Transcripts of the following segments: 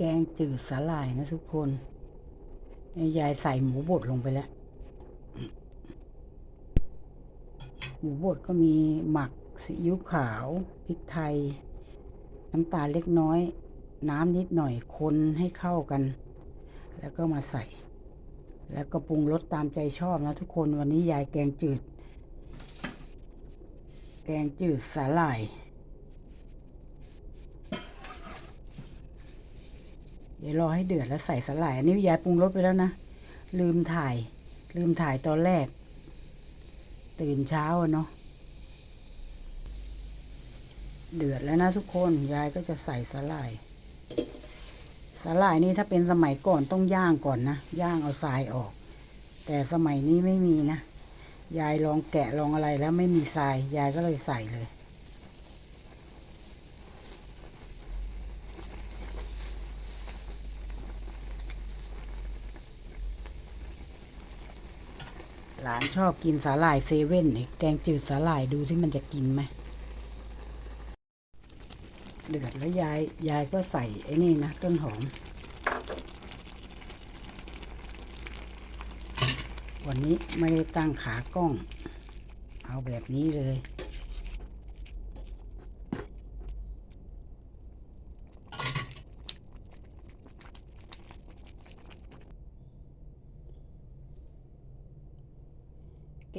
แกงจืดสาหร่ายนะทุกคนยายใส่หมูบดลงไปแล้ว หมูบดก็มีหมักซีอิ๊วขาวพริกไทย น้ำตาลเล็กน้อย น้ำนิดหน่อยคนให้เข้ากัน แล้วก็มาใส่ แล้วก็ปรุงรสตามใจชอบนะทุกคนวันนี้ยายแกงจืด แกงจืดสาหร่าย เดี๋ยวรอให้เดือดแล้วใส่สาล่ายอันนี้ยายปรุงรสไปแล้วนะ ลืมถ่าย ลืมถ่ายตอนแรก ตื่นเช้าเนาะเดือดแล้วนะทุกคนยายก็จะใส่สาหร่ายสาหร่ายนี่ถ้าเป็นสมัยก่อนต้องย่างก่อนนะย่างเอาทรายออก แต่สมัยนี้ไม่มีนะยายลองแกะลองอะไรแล้วไม่มีทรายยายก็เลยใส่เลย หลานชอบกินสาหร่ายเซเว่นแกงจืดสาหร่ายดูที่มันจะกินไหมเดือดแล้วยายยายก็ใส่ไอ้นี่นะต้นหอม วันนี้ไม่ได้ตั้งขากล้อง เอาแบบนี้เลย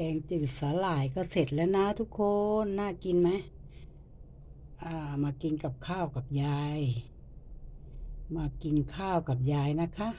แกงจืดสาหร่ายก็เสร็จแล้วนะทุกคน น่ากินไหม อ่า มากินกับข้าวกับยาย มากินข้าวกับยายนะคะ